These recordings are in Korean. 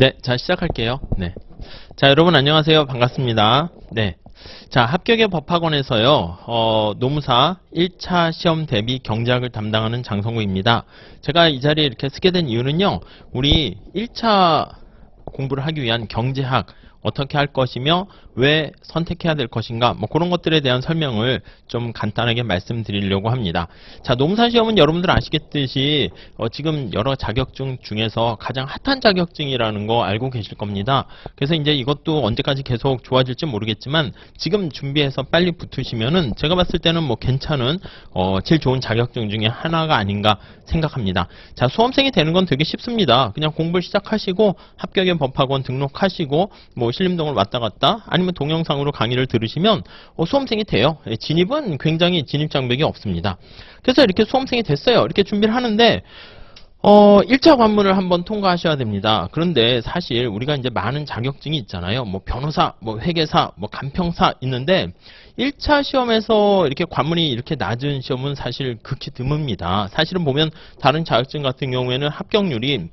네, 자 시작할게요. 네. 자, 여러분 안녕하세요. 반갑습니다. 네. 자, 합격의 법학원에서요. 어, 노무사 1차 시험 대비 경제학을 담당하는 장성구입니다. 제가 이 자리에 이렇게 쓰게 된 이유는요. 우리 1차 공부를 하기 위한 경제학 어떻게 할 것이며 왜 선택해야 될 것인가 뭐 그런 것들에 대한 설명을 좀 간단하게 말씀드리려고 합니다. 자 노무사 시험은 여러분들 아시겠듯이 어, 지금 여러 자격증 중에서 가장 핫한 자격증이라는 거 알고 계실 겁니다. 그래서 이제 이것도 언제까지 계속 좋아질지 모르겠지만 지금 준비해서 빨리 붙으시면은 제가 봤을 때는 뭐 괜찮은 어, 제일 좋은 자격증 중에 하나가 아닌가 생각합니다. 자 수험생이 되는 건 되게 쉽습니다. 그냥 공부를 시작하시고 합격의 법학원 등록하시고 뭐 신림동을 왔다 갔다 아니면 동영상으로 강의를 들으시면 어, 수험생이 돼요. 예, 진입은 굉장히 진입 장벽이 없습니다. 그래서 이렇게 수험생이 됐어요. 이렇게 준비를 하는데 어, 1차 관문을 한번 통과하셔야 됩니다. 그런데 사실 우리가 이제 많은 자격증이 있잖아요. 뭐 변호사, 뭐 회계사, 뭐 간평사 있는데 1차 시험에서 이렇게 관문이 이렇게 낮은 시험은 사실 극히 드뭅니다. 사실은 보면 다른 자격증 같은 경우에는 합격률이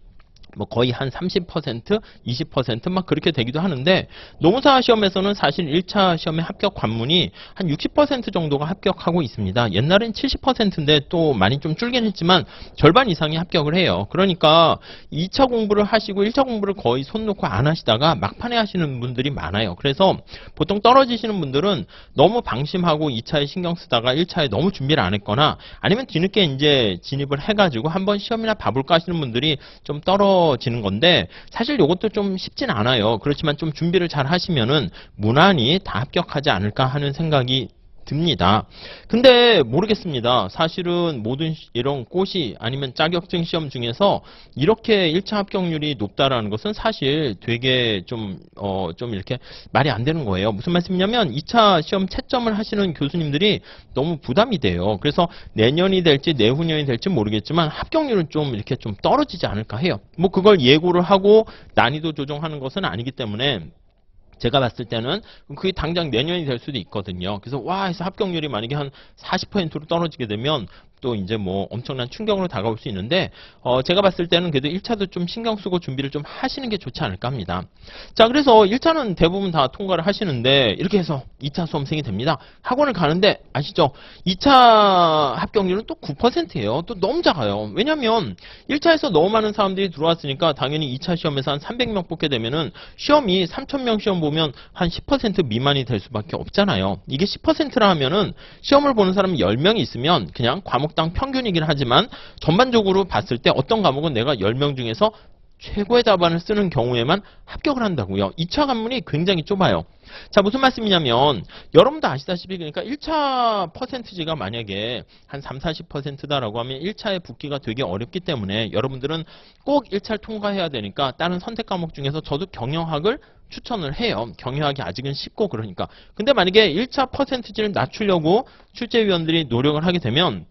뭐 거의 한 30%, 20%막 그렇게 되기도 하는데 노무사 시험에서는 사실 1차 시험의 합격 관문이 한 60% 정도가 합격하고 있습니다. 옛날엔 70%인데 또 많이 좀 줄긴 했지만 절반 이상이 합격을 해요. 그러니까 2차 공부를 하시고 1차 공부를 거의 손 놓고 안 하시다가 막판에 하시는 분들이 많아요. 그래서 보통 떨어지시는 분들은 너무 방심하고 2차에 신경 쓰다가 1차에 너무 준비를 안 했거나 아니면 뒤늦게 이제 진입을 해가지고 한번 시험이나 봐볼까 하시는 분들이 좀 떨어 지는 건데 사실 이것도 좀 쉽진 않아요. 그렇지만 좀 준비를 잘 하시면은 무난히 다 합격하지 않을까 하는 생각이 듭니다. 근데 모르겠습니다. 사실은 모든 이런 꽃이 아니면 자격증 시험 중에서 이렇게 1차 합격률이 높다라는 것은 사실 되게 좀, 어, 좀 이렇게 말이 안 되는 거예요. 무슨 말씀이냐면 2차 시험 채점을 하시는 교수님들이 너무 부담이 돼요. 그래서 내년이 될지 내후년이 될지 모르겠지만 합격률은 좀 이렇게 좀 떨어지지 않을까 해요. 뭐 그걸 예고를 하고 난이도 조정하는 것은 아니기 때문에 제가 봤을 때는 그게 당장 내년이 될 수도 있거든요. 그래서 와 해서 합격률이 만약에 한 40%로 떨어지게 되면 또 이제 뭐 엄청난 충격으로 다가올 수 있는데 어 제가 봤을 때는 그래도 1차도 좀 신경 쓰고 준비를 좀 하시는 게 좋지 않을까 합니다. 자 그래서 1차는 대부분 다 통과를 하시는데 이렇게 해서 2차 수험생이 됩니다. 학원을 가는데 아시죠? 2차 합격률은 또 9%예요. 또 너무 작아요. 왜냐면 1차에서 너무 많은 사람들이 들어왔으니까 당연히 2차 시험에서 한 300명 뽑게 되면은 시험이 3000명 시험 보면 한 10% 미만이 될 수밖에 없잖아요. 이게 10%라 하면은 시험을 보는 사람이 10명이 있으면 그냥 과목 당 평균이긴 하지만 전반적으로 봤을 때 어떤 과목은 내가 10명 중에서 최고의 답안을 쓰는 경우에만 합격을 한다고요. 2차 관문이 굉장히 좁아요. 자, 무슨 말씀이냐면 여러분도 아시다시피 그러니까 1차 퍼센트지가 만약에 한 3, 40%다라고 하면 1차에 붙기가 되게 어렵기 때문에 여러분들은 꼭 1차를 통과해야 되니까 다른 선택 과목 중에서 저도 경영학을 추천을 해요. 경영학이 아직은 쉽고 그러니까. 근데 만약에 1차 퍼센트지를 낮추려고 출제위원들이 노력을 하게 되면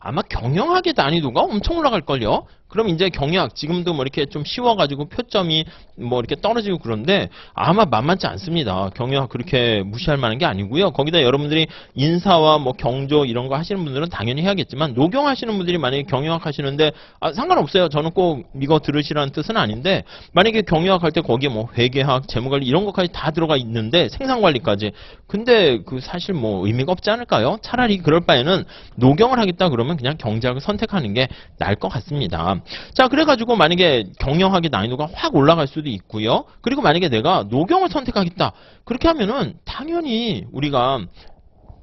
아마 경영학의 난이도가 엄청 올라갈걸요? 그럼 이제 경영학 지금도 뭐 이렇게 좀 쉬워가지고 표점이 뭐 이렇게 떨어지고 그런데 아마 만만치 않습니다. 경영학 그렇게 무시할 만한 게 아니고요. 거기다 여러분들이 인사와 뭐 경조 이런 거 하시는 분들은 당연히 해야겠지만 노경 하시는 분들이 만약에 경영학 하시는데 아, 상관없어요. 저는 꼭 이거 들으시라는 뜻은 아닌데 만약에 경영학 할때 거기에 뭐 회계학, 재무관리 이런 것까지 다 들어가 있는데 생산관리까지 근데 그 사실 뭐 의미가 없지 않을까요? 차라리 그럴 바에는 노경을 하겠다 그러면 그냥 경제학을 선택하는 게 나을 것 같습니다. 자, 그래가지고 만약에 경영학의 난이도가 확 올라갈 수도 있고요. 그리고 만약에 내가 노경을 선택하겠다. 그렇게 하면은 당연히 우리가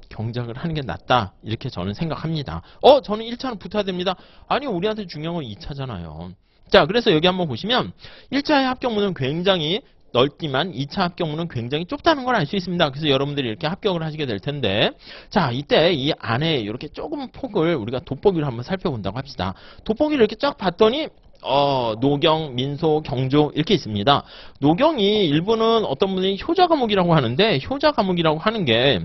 경작을 하는 게 낫다. 이렇게 저는 생각합니다. 어, 저는 1차는 붙어야 됩니다. 아니, 우리한테 중요한 건 2차잖아요. 자, 그래서 여기 한번 보시면 1차의 합격문은 굉장히 넓지만 2차 합격문은 굉장히 좁다는 걸 알 수 있습니다. 그래서 여러분들이 이렇게 합격을 하시게 될 텐데 자 이때 이 안에 이렇게 조금 폭을 우리가 돋보기를 한번 살펴본다고 합시다. 돋보기를 이렇게 쫙 봤더니 어, 노경, 민소, 경조 이렇게 있습니다. 노경이 일부는 어떤 분이 효자 과목이라고 하는데 효자 과목이라고 하는 게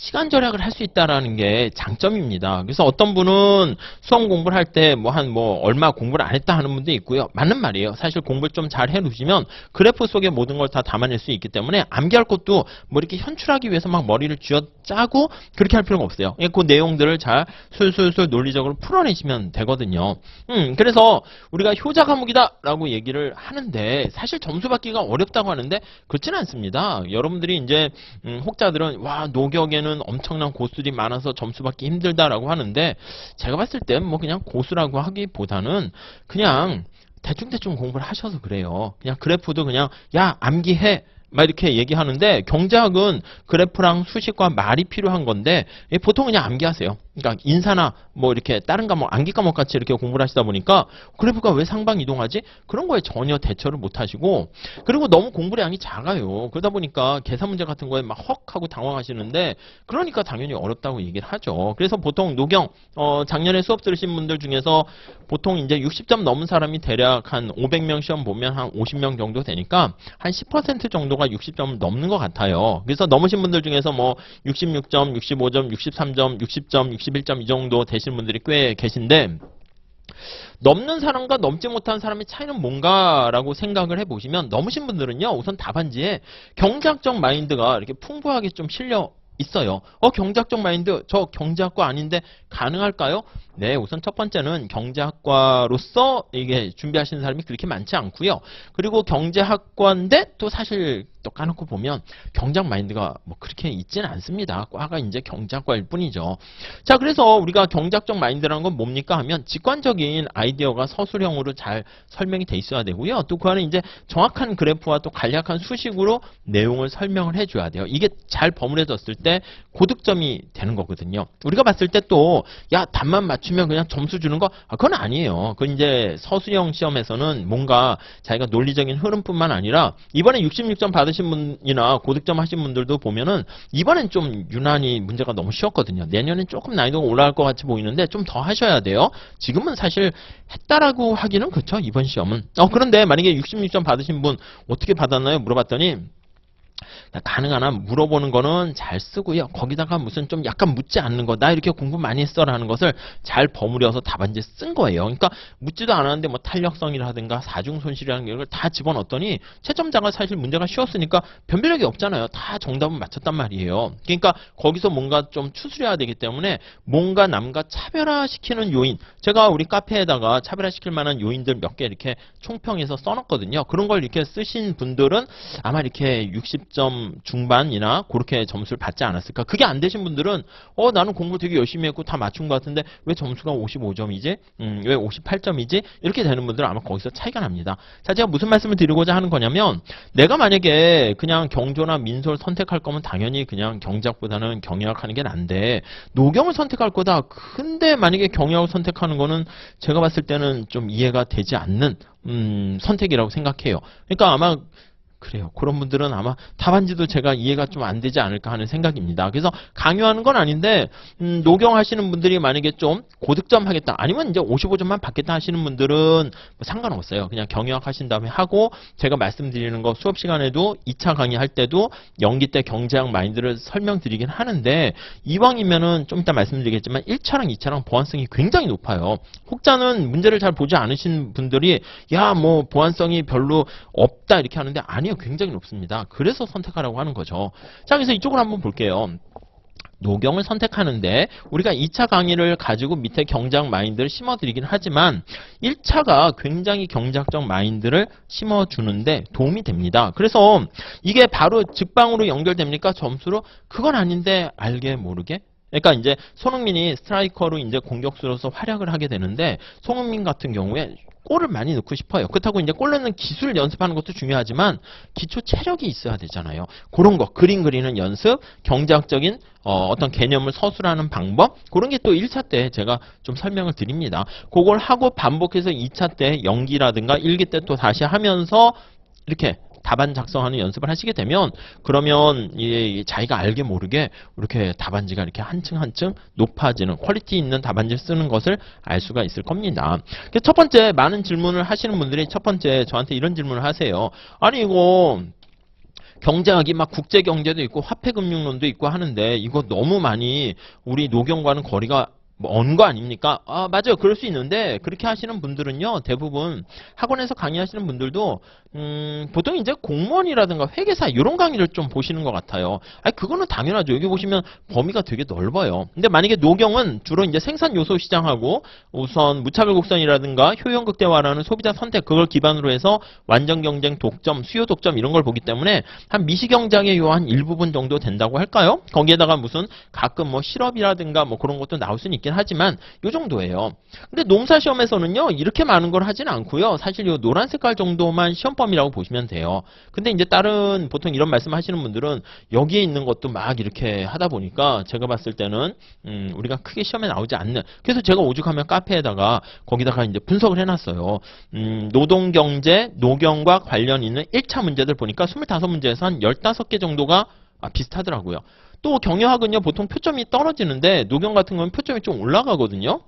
시간 절약을 할 수 있다라는 게 장점입니다. 그래서 어떤 분은 수험 공부를 할 때 뭐 한뭐 뭐 얼마 공부를 안 했다 하는 분도 있고요. 맞는 말이에요. 사실 공부를 좀 잘 해놓으시면 그래프 속에 모든 걸 다 담아낼 수 있기 때문에 암기할 것도 뭐 이렇게 현출하기 위해서 막 머리를 쥐어 짜고 그렇게 할 필요가 없어요. 예, 그 내용들을 잘 술술술 논리적으로 풀어내시면 되거든요. 음, 그래서 우리가 효자 과목이다라고 얘기를 하는데 사실 점수 받기가 어렵다고 하는데 그렇지는 않습니다. 여러분들이 이제 음, 혹자들은 와 노격에는 엄청난 고수들이 많아서 점수 받기 힘들다라고 하는데 제가 봤을 땐 뭐 그냥 고수라고 하기보다는 그냥 대충대충 공부를 하셔서 그래요. 그냥 그래프도 그냥 야 암기해 막 이렇게 얘기하는데 경제학은 그래프랑 수식과 말이 필요한 건데 예, 보통 그냥 암기하세요. 그러니까 인사나 뭐 이렇게 다른 과목 암기 과목 같이 이렇게 공부를 하시다 보니까 그래프가 왜 상방 이동하지? 그런 거에 전혀 대처를 못 하시고 그리고 너무 공부량이 작아요. 그러다 보니까 계산 문제 같은 거에 막 헉 하고 당황하시는데 그러니까 당연히 어렵다고 얘기를 하죠. 그래서 보통 노경 어 작년에 수업 들으신 분들 중에서 보통 이제 60점 넘은 사람이 대략 한 500명 시험 보면 한 50명 정도 되니까 한 10% 정도가 60점을 넘는 것 같아요. 그래서 넘으신 분들 중에서 뭐 66점, 65점, 63점, 60점, 61점 이 정도 되신 분들이 꽤 계신데 넘는 사람과 넘지 못한 사람의 차이는 뭔가라고 생각을 해보시면 넘으신 분들은요 우선 답안지에 경제학적 마인드가 이렇게 풍부하게 좀 실려 있어요. 어 경제학적 마인드 저 경제학과 아닌데 가능할까요? 네 우선 첫 번째는 경제학과로서 이게 준비하시는 사람이 그렇게 많지 않고요. 그리고 경제학과인데 또 사실 또 까놓고 보면 경제학 마인드가 뭐 그렇게 있지는 않습니다. 과가 이제 경제학과일 뿐이죠. 자 그래서 우리가 경제학적 마인드라는 건 뭡니까 하면 직관적인 아이디어가 서술형으로 잘 설명이 돼 있어야 되고요. 또 그 안에 이제 정확한 그래프와 또 간략한 수식으로 내용을 설명을 해줘야 돼요. 이게 잘 버무려졌을 때 고득점이 되는 거거든요. 우리가 봤을 때 또 야 답만 맞추면 그냥 점수 주는 거 아, 그건 아니에요. 그 이제 서술형 시험에서는 뭔가 자기가 논리적인 흐름뿐만 아니라 이번에 66점 받 으신 분이나 고득점 하신 분들도 보면은 이번엔 좀 유난히 문제가 너무 쉬웠거든요. 내년엔 조금 난이도가 올라갈 것 같이 보이는데 좀 더 하셔야 돼요. 지금은 사실 했다라고 하기는 그렇죠. 이번 시험은. 어 그런데 만약에 66점 받으신 분 어떻게 받았나요? 물어봤더니 가능하나 물어보는 거는 잘 쓰고요. 거기다가 무슨 좀 약간 묻지 않는 거, 나 이렇게 공부 많이 했어라는 것을 잘 버무려서 답안지에 쓴 거예요. 그러니까 묻지도 않았는데 뭐 탄력성이라든가 사중 손실이라는 걸다 집어넣었더니 채점자가 사실 문제가 쉬웠으니까 변별력이 없잖아요. 다 정답은 맞췄단 말이에요. 그러니까 거기서 뭔가 좀 추스려야 되기 때문에 뭔가 남과 차별화시키는 요인, 제가 우리 카페에다가 차별화시킬 만한 요인들 몇 개 이렇게 총평해서 써놨거든요. 그런 걸 이렇게 쓰신 분들은 아마 이렇게 60점 중반이나 그렇게 점수를 받지 않았을까. 그게 안 되신 분들은 어 나는 공부 되게 열심히 했고 다 맞춘 것 같은데 왜 점수가 55점이지? 음, 왜 58점이지? 이렇게 되는 분들은 아마 거기서 차이가 납니다. 자, 제가 무슨 말씀을 드리고자 하는 거냐면 내가 만약에 그냥 경조나 민소를 선택할 거면 당연히 그냥 경제학보다는 경영학 하는 게 난데 노경을 선택할 거다. 근데 만약에 경영학을 선택하는 거는 제가 봤을 때는 좀 이해가 되지 않는 음, 선택이라고 생각해요. 그러니까 아마 그래요. 그런 분들은 아마 답안지도 제가 이해가 좀 안 되지 않을까 하는 생각입니다. 그래서 강요하는 건 아닌데 음, 노경하시는 분들이 만약에 좀 고득점 하겠다 아니면 이제 55점만 받겠다 하시는 분들은 뭐 상관없어요. 그냥 경영학 하신 다음에 하고 제가 말씀드리는 거 수업 시간에도 2차 강의 할 때도 연기 때 경제학 마인드를 설명드리긴 하는데 이왕이면은 좀 이따 말씀드리겠지만 1차랑 2차랑 보완성이 굉장히 높아요. 혹자는 문제를 잘 보지 않으신 분들이 야 뭐 보완성이 별로 없다 이렇게 하는데 아니 아니요. 굉장히 높습니다. 그래서 선택하라고 하는 거죠. 자, 그래서 이쪽을 한번 볼게요. 노경을 선택하는데 우리가 2차 강의를 가지고 밑에 경제학 마인드를 심어드리긴 하지만 1차가 굉장히 경제학적 마인드를 심어주는데 도움이 됩니다. 그래서 이게 바로 직방으로 연결됩니까? 점수로? 그건 아닌데 알게 모르게 그러니까 이제 손흥민이 스트라이커로 이제 공격수로서 활약을 하게 되는데 손흥민 같은 경우에 골을 많이 넣고 싶어요. 그렇다고 이제 골 넣는 기술 연습하는 것도 중요하지만 기초 체력이 있어야 되잖아요. 그런 거 그림 그리는 연습, 경제학적인 어, 떤 개념을 서술하는 방법 그런 게 또 1차 때 제가 좀 설명을 드립니다. 그걸 하고 반복해서 2차 때 연기라든가 1기 때 또 다시 하면서 이렇게 답안 작성하는 연습을 하시게 되면 그러면 이 자기가 알게 모르게 이렇게 답안지가 이렇게 한층 한층 높아지는 퀄리티 있는 답안지를 쓰는 것을 알 수가 있을 겁니다. 첫 번째 많은 질문을 하시는 분들이 첫 번째 저한테 이런 질문을 하세요. 아니 이거 경제학이 막 국제 경제도 있고 화폐 금융론도 있고 하는데 이거 너무 많이 우리 노경과는 거리가 뭐 언 거 아닙니까? 아, 맞아요. 그럴 수 있는데 그렇게 하시는 분들은요. 대부분 학원에서 강의하시는 분들도 음, 보통 이제 공무원이라든가 회계사 이런 강의를 좀 보시는 것 같아요. 아니 그거는 당연하죠. 여기 보시면 범위가 되게 넓어요. 근데 만약에 노경은 주로 이제 생산 요소 시장하고 우선 무차별 곡선이라든가 효용 극대화라는 소비자 선택 그걸 기반으로 해서 완전 경쟁 독점, 수요 독점 이런 걸 보기 때문에 한 미시경장의 요한 일부분 정도 된다고 할까요? 거기에다가 무슨 가끔 뭐 실업이라든가 뭐 그런 것도 나올 수는 있긴 하지만 요 정도예요. 근데 농사 시험에서는요 이렇게 많은 걸 하진 않고요. 사실 요 노란 색깔 정도만 시험 범위라고 보시면 돼요. 근데 이제 다른 보통 이런 말씀 하시는 분들은 여기에 있는 것도 막 이렇게 하다 보니까 제가 봤을 때는 음, 우리가 크게 시험에 나오지 않는 그래서 제가 오죽하면 카페에다가 거기다가 이제 분석을 해놨어요. 음, 노동 경제, 노경과 관련 있는 1차 문제들 보니까 25문제에서 한 15개 정도가 아, 비슷하더라고요. 또 경영학은요 보통 표점이 떨어지는데 노경 같은 건 표점이 좀 올라가거든요.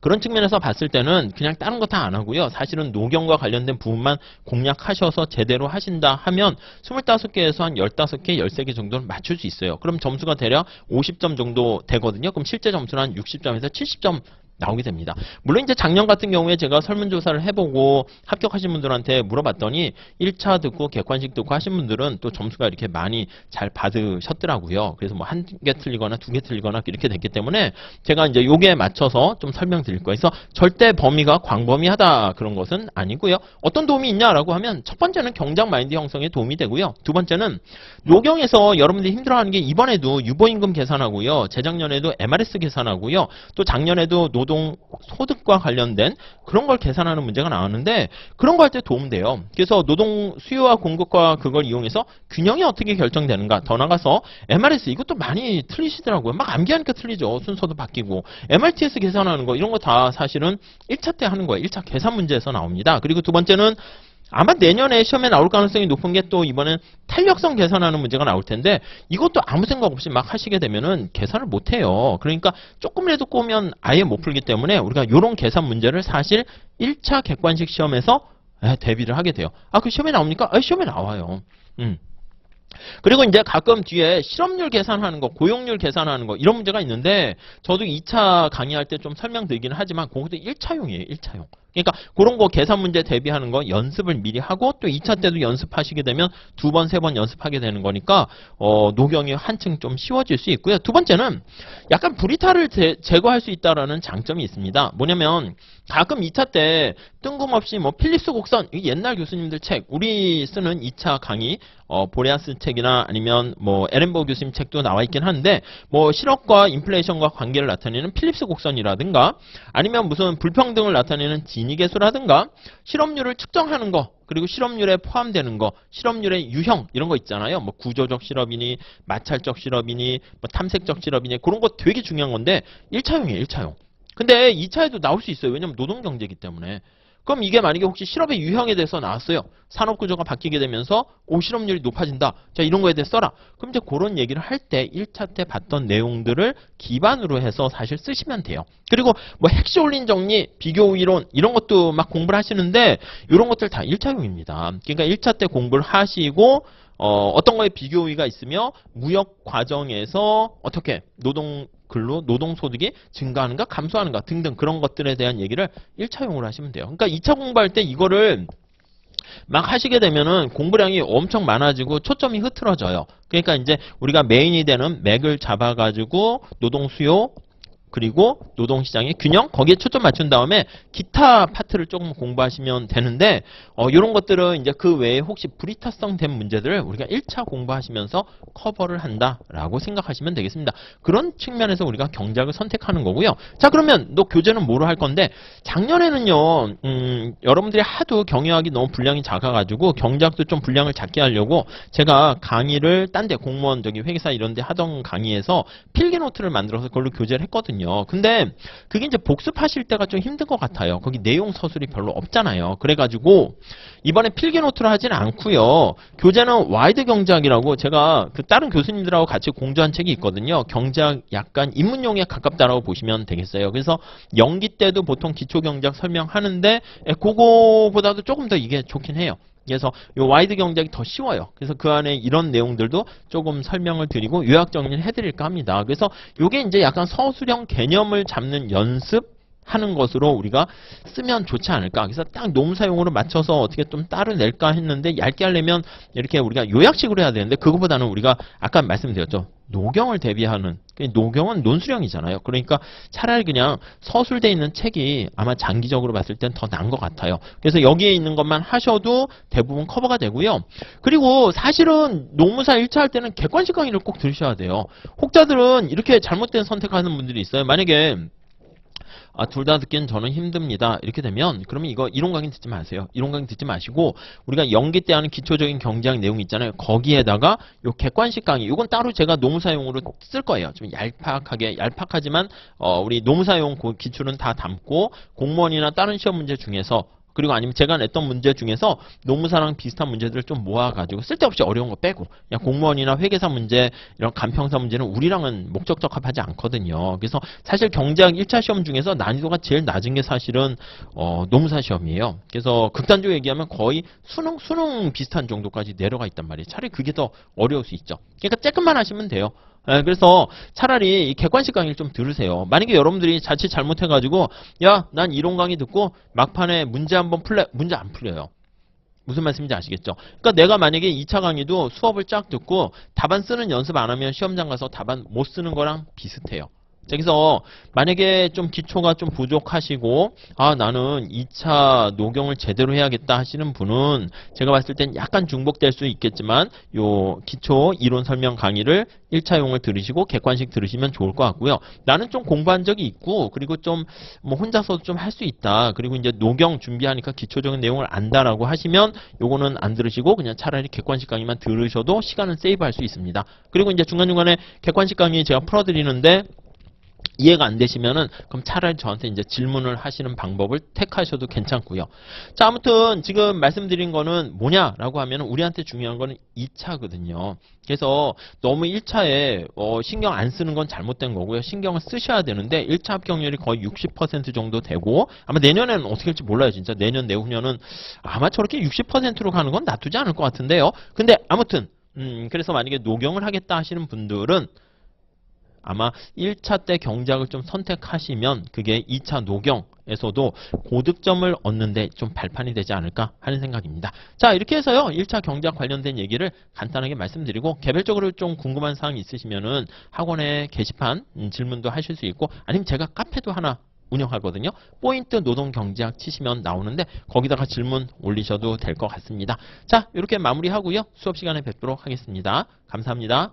그런 측면에서 봤을 때는 그냥 다른 거 다 안 하고요. 사실은 노경과 관련된 부분만 공략하셔서 제대로 하신다 하면 25개에서 한 15개, 13개 정도는 맞출 수 있어요. 그럼 점수가 대략 50점 정도 되거든요. 그럼 실제 점수는 한 60점에서 70점 나오게 됩니다. 물론 이제 작년 같은 경우에 제가 설문조사를 해보고 합격하신 분들한테 물어봤더니 1차 듣고 객관식 듣고 하신 분들은 또 점수가 이렇게 많이 잘 받으셨더라고요. 그래서 뭐 한 개 틀리거나 두 개 틀리거나 이렇게 됐기 때문에 제가 이제 요게 맞춰서 좀 설명드릴 거예요. 그래서 절대 범위가 광범위하다 그런 것은 아니고요. 어떤 도움이 있냐라고 하면 첫 번째는 경장 마인드 형성에 도움이 되고요. 두 번째는 노경에서 여러분들이 힘들어하는 게 이번에도 유보임금 계산하고요. 재작년에도 MRS 계산하고요. 또 작년에도 노 노동 소득과 관련된 그런 걸 계산하는 문제가 나왔는데 그런 거 할 때 도움돼요. 그래서 노동 수요와 공급과 그걸 이용해서 균형이 어떻게 결정되는가 더 나가서 MRS 이것도 많이 틀리시더라고요. 막 암기하니까 틀리죠. 순서도 바뀌고 MRTS 계산하는 거 이런 거 다 사실은 1차 때 하는 거예요. 1차 계산 문제에서 나옵니다. 그리고 두 번째는 아마 내년에 시험에 나올 가능성이 높은 게 또 이번엔 탄력성 계산하는 문제가 나올 텐데 이것도 아무 생각 없이 막 하시게 되면은 계산을 못 해요. 그러니까 조금이라도 꼬면 아예 못 풀기 때문에 우리가 이런 계산 문제를 사실 1차 객관식 시험에서 대비를 하게 돼요. 아, 그 시험에 나옵니까? 아, 시험에 나와요. 음. 그리고 이제 가끔 뒤에 실업률 계산하는 거, 고용률 계산하는 거 이런 문제가 있는데 저도 2차 강의할 때 좀 설명드리기는 하지만 그것도 1차용이에요. 1차용. 그러니까 그런 거 계산 문제 대비하는 거 연습을 미리 하고 또 2차 때도 연습하시게 되면 두 번, 세 번 연습하게 되는 거니까 어, 노경이 한층 좀 쉬워질 수 있고요. 두 번째는 약간 브리타를 제, 제거할 수 있다라는 장점이 있습니다. 뭐냐면 가끔 2차 때 뜬금없이 뭐 필립스 곡선 옛날 교수님들 책 우리 쓰는 2차 강의 어, 보레아스 책이나 아니면 뭐 에렌버 교수님 책도 나와 있긴 한데 뭐 실업과 인플레이션과 관계를 나타내는 필립스 곡선이라든가 아니면 무슨 불평등을 나타내는 진위계수라든가 실업률을 측정하는 거 그리고 실업률에 포함되는 거 실업률의 유형 이런 거 있잖아요. 뭐 구조적 실업이니 마찰적 실업이니 뭐 탐색적 실업이니 그런 거 되게 중요한 건데 1차용이에요 1차용. 근데 2차에도 나올 수 있어요. 왜냐면 노동경제이기 때문에 그럼 이게 만약에 혹시 실업의 유형에 대해서 나왔어요. 산업 구조가 바뀌게 되면서 오 실업률이 높아진다. 자 이런 거에 대해 써라. 그럼 이제 그런 얘기를 할 때 1차 때 봤던 내용들을 기반으로 해서 사실 쓰시면 돼요. 그리고 뭐 핵시 올린 정리, 비교 이론 이런 것도 막 공부를 하시는데 이런 것들 다 1차용입니다. 그러니까 1차 때 공부를 하시고 어, 어떤 거에 비교 우위가 있으며 무역 과정에서 어떻게 노동 근로 노동 소득이 증가하는가 감소하는가 등등 그런 것들에 대한 얘기를 1차용으로 하시면 돼요. 그러니까 2차 공부할 때 이거를 막 하시게 되면은 공부량이 엄청 많아지고 초점이 흐트러져요. 그러니까 이제 우리가 메인이 되는 맥을 잡아가지고 노동 수요, 그리고 노동시장의 균형 거기에 초점 맞춘 다음에 기타 파트를 조금 공부하시면 되는데 어, 이런 것들은 이제 그 외에 혹시 불이타성 된 문제들을 우리가 1차 공부하시면서 커버를 한다라고 생각하시면 되겠습니다. 그런 측면에서 우리가 경작을 선택하는 거고요. 자 그러면 너 교재는 뭐로 할 건데 작년에는요 음, 여러분들이 하도 경영학이 너무 분량이 작아가지고 경작도 좀 분량을 작게 하려고 제가 강의를 딴 데 공무원 저기 회계사 이런 데 하던 강의에서 필기노트를 만들어서 그걸로 교재를 했거든요. 있거든요. 근데 그게 이제 복습하실 때가 좀 힘든 것 같아요. 거기 내용 서술이 별로 없잖아요. 그래가지고 이번에 필기 노트를 하지는 않고요. 교재는 와이드 경제학이라고 제가 그 다른 교수님들하고 같이 공부한 책이 있거든요. 경제학 약간 입문용에 가깝다라고 보시면 되겠어요. 그래서 연기 때도 보통 기초 경제학 설명하는데 예, 그거보다도 조금 더 이게 좋긴 해요. 그래서 요 와이드 경작이 더 쉬워요. 그래서 그 안에 이런 내용들도 조금 설명을 드리고 요약 정리를 해드릴까 합니다. 그래서 요게 이제 약간 서술형 개념을 잡는 연습 하는 것으로 우리가 쓰면 좋지 않을까. 그래서 딱 노무사용으로 맞춰서 어떻게 좀 따를 낼까 했는데 얇게 하려면 이렇게 우리가 요약식으로 해야 되는데 그거보다는 우리가 아까 말씀드렸죠. 노경을 대비하는 그 노경은 논술형이잖아요. 그러니까 차라리 그냥 서술돼 있는 책이 아마 장기적으로 봤을 땐더 나은 것 같아요. 그래서 여기에 있는 것만 하셔도 대부분 커버가 되고요. 그리고 사실은 노무사 1차 할 때는 객관식 강의를 꼭 들으셔야 돼요. 혹자들은 이렇게 잘못된 선택하는 분들이 있어요. 만약에 아, 둘 다 듣기는 저는 힘듭니다. 이렇게 되면 그러면 이거 이론 강의 듣지 마세요. 이론 강의 듣지 마시고 우리가 연기 때 하는 기초적인 경제학 내용 있잖아요. 거기에다가 요 객관식 강의 이건 따로 제가 노무사용으로 쓸 거예요. 좀 얄팍하게 얄팍하지만 어, 우리 노무사용 그 기출은 다 담고 공무원이나 다른 시험 문제 중에서 그리고 아니면 제가 냈던 문제 중에서 노무사랑 비슷한 문제들을 좀 모아가지고 쓸데없이 어려운 거 빼고 그냥 공무원이나 회계사 문제 이런 간평사 문제는 우리랑은 목적 적합하지 않거든요. 그래서 사실 경제학 1차 시험 중에서 난이도가 제일 낮은 게 사실은 어, 노무사 시험이에요. 그래서 극단적으로 얘기하면 거의 수능 수능 비슷한 정도까지 내려가 있단 말이에요. 차라리 그게 더 어려울 수 있죠. 그러니까 조금만 하시면 돼요. 예, 그래서 차라리 이 객관식 강의를 좀 들으세요. 만약에 여러분들이 자칫 잘못해가지고 야 난 이론 강의 듣고 막판에 문제 한번 풀래 문제 안 풀려요. 무슨 말씀인지 아시겠죠? 그러니까 내가 만약에 2차 강의도 수업을 쫙 듣고 답안 쓰는 연습 안 하면 시험장 가서 답안 못 쓰는 거랑 비슷해요. 자, 그래서 만약에 좀 기초가 좀 부족하시고 아 나는 2차 노경을 제대로 해야겠다 하시는 분은 제가 봤을 땐 약간 중복될 수 있겠지만 요 기초 이론 설명 강의를 1차용을 들으시고 객관식 들으시면 좋을 것 같고요. 나는 좀 공부한 적이 있고 그리고 좀 뭐 혼자서도 좀 할 수 있다. 그리고 이제 노경 준비하니까 기초적인 내용을 안다라고 하시면 요거는 안 들으시고 그냥 차라리 객관식 강의만 들으셔도 시간을 세이브할 수 있습니다. 그리고 이제 중간중간에 객관식 강의 제가 풀어드리는데 이해가 안 되시면은 그럼 차라리 저한테 이제 질문을 하시는 방법을 택하셔도 괜찮고요. 자, 아무튼 지금 말씀드린 거는 뭐냐라고 하면 우리한테 중요한 거는 2차거든요. 그래서 너무 1차에 어, 신경 안 쓰는 건 잘못된 거고요. 신경을 쓰셔야 되는데 1차 합격률이 거의 60% 정도 되고 아마 내년에는 어떻게 할지 몰라요. 진짜 내년 내후년은 아마 저렇게 60%로 가는 건 놔두지 않을 것 같은데요. 근데 아무튼 음, 그래서 만약에 노경을 하겠다 하시는 분들은 아마 1차 때 경작을 좀 선택하시면 그게 2차 노경에서도 고득점을 얻는데 좀 발판이 되지 않을까 하는 생각입니다. 자 이렇게 해서요 1차 경작 관련된 얘기를 간단하게 말씀드리고 개별적으로 좀 궁금한 사항이 있으시면은 학원에 게시판 음, 질문도 하실 수 있고 아니면 제가 카페도 하나 운영하거든요. 포인트 노동 경제학 치시면 나오는데 거기다가 질문 올리셔도 될 것 같습니다. 자 이렇게 마무리하고요. 수업 시간에 뵙도록 하겠습니다. 감사합니다.